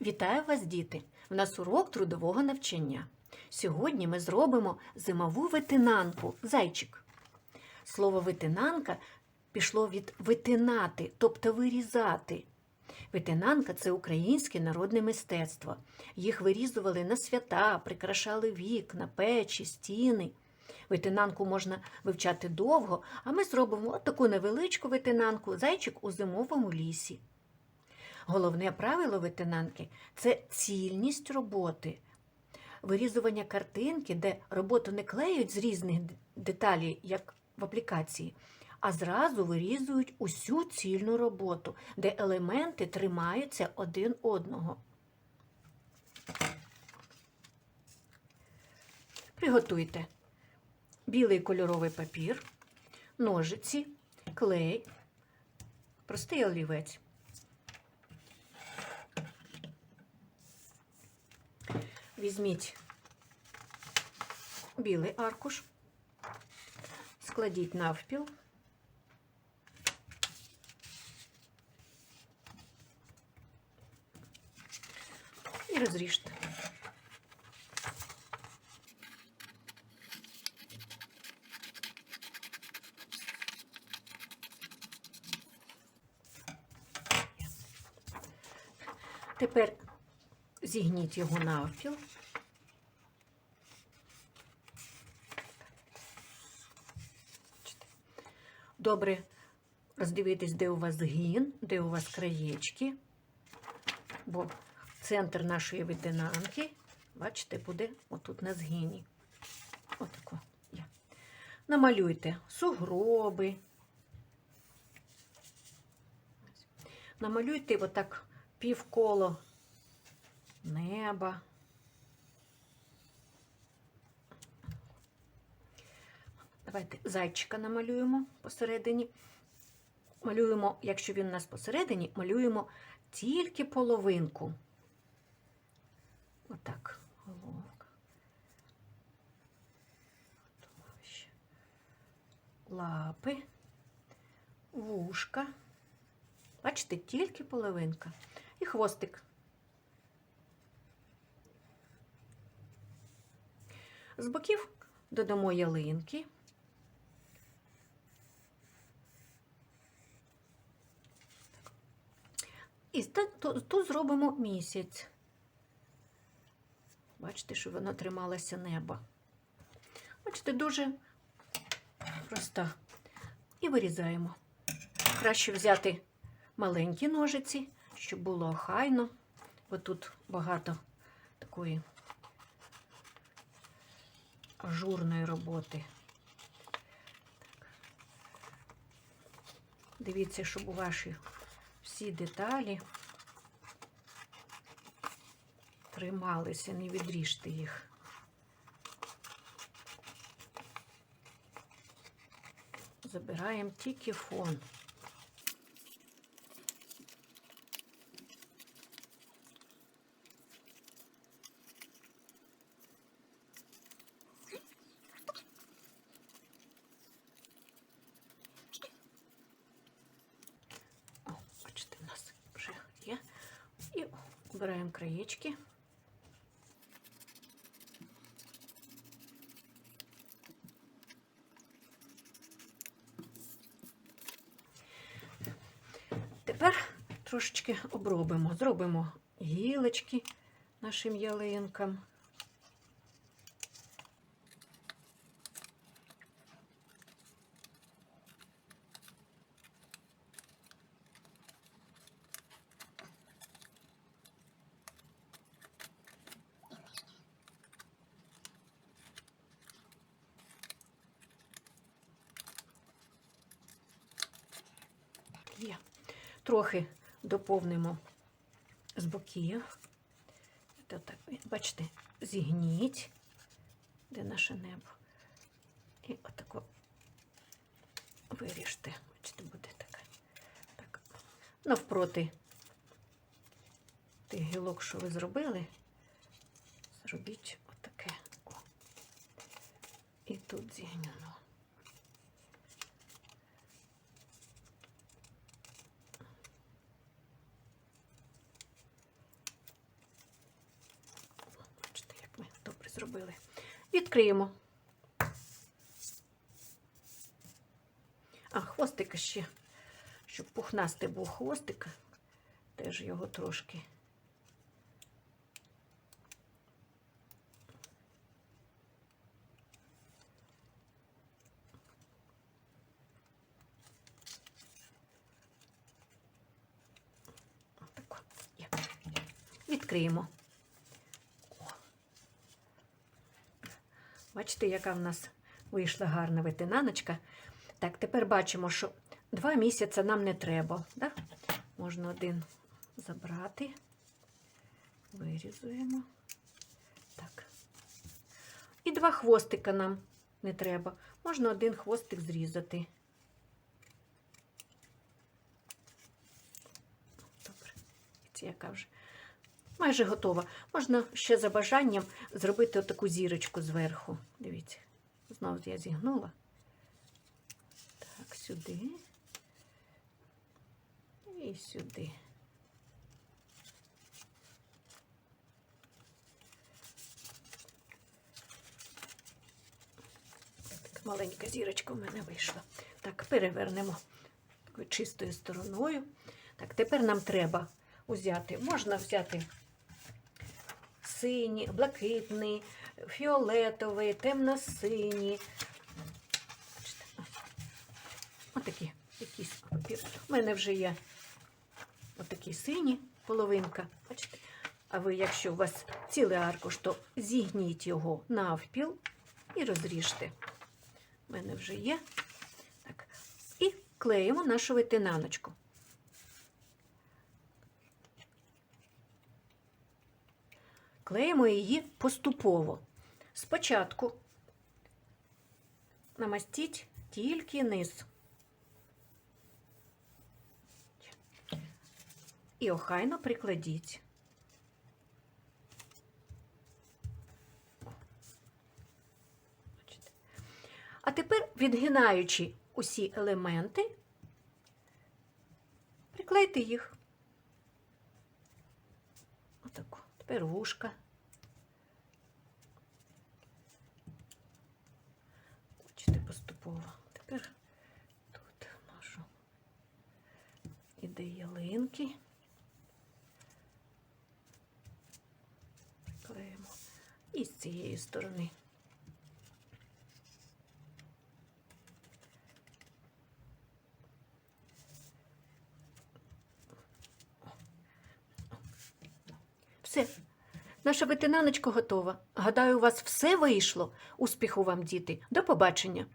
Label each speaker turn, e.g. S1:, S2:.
S1: Вітаю вас, діти! В нас урок трудового навчання. Сьогодні ми зробимо зимову витинанку зайчик. Слово витинанка пішло від витинати, тобто вирізати. Витинанка це українське народне мистецтво. Їх вирізували на свята, прикрашали вікна, печі, стіни. Витинанку можна вивчати довго, а ми зробимо таку невеличку витинанку зайчик у зимовому лісі. Головне правило витинанки це цільність роботи. Вирізування картинки, де роботу не клеють з різних деталей, як в аплікації, а зразу вирізують усю цільну роботу, де елементи тримаються один одного. Приготуйте білий кольоровий папір, ножиці, клей, простий олівець. Візьміть білий аркуш, складіть навпіл. Розріжте. Тепер зігніть його навпіл. Добре роздивитись, де у вас згін, де у вас краєчки, бо центр нашої витинанки, бачите, буде отут на згині. Отако є. Намалюйте сугроби. Намалюйте отак півколо неба. Давайте зайчика намалюємо посередині. Малюємо, якщо він у нас посередині, малюємо тільки половинку. Отак, головка. Лапи, вушка. Бачите, тільки половинка. І хвостик. З боків додамо ялинки. І тут, зробимо місяць. Бачите, що воно трималося неба. Бачите, дуже проста. І вирізаємо. Краще взяти маленькі ножиці, щоб було охайно, бо тут багато такої ажурної роботи. Дивіться, щоб у ваші всі деталі трималися, не відріжте їх. Забираємо тільки фон. О, бачите, у нас вже є. І обираємо краєчки. Тепер трошечки обробимо. Зробимо гілочки нашим ялинкам. Є. Трохи доповнимо з боків. Та так, бачите, зігніть, де наше небо. І отако виріжте. Бачите, буде таке. Так. Навпроти тих гілок, що ви зробили, зробіть отаке. О. І тут зігнено. зробили. Відкриємо. А, хвостика ще, щоб пухнастий був хвостик, теж його трошки. Відкриємо. Бачите, яка в нас вийшла гарна ветенаночка. Так, тепер бачимо, що два місяці нам не треба. Да? Можна один забрати. Вирізуємо. Так. І два хвостика нам не треба. Можна один хвостик зрізати. Добре. Це яка вже майже готова. Можна ще за бажанням зробити отаку зірочку зверху. Дивіться, знову я зігнула. Так, сюди. І сюди. Так, маленька зірочка в мене вийшла. Так, перевернемо чистою стороною. Так, тепер нам треба взяти, можна взяти синій, блакитний, фіолетовий, темно-синій. Отакі якісь папір. У мене вже є отакі сині половинка. Бачите? А ви, якщо у вас цілий аркуш, то зігніть його навпіл і розріжте. У мене вже є. Так. І клеїмо нашу ветенаночку. Клеїмо її поступово. Спочатку намастіть тільки низ. І охайно прикладіть. А тепер, відгинаючи усі елементи, приклейте їх. Тепер. Бачите, поступово. Тепер тут нашу іде ялинки. Приклеїмо. І з цієї сторони. Все. Наша ветенаночка готова. Гадаю, у вас все вийшло. Успіху вам, діти. До побачення!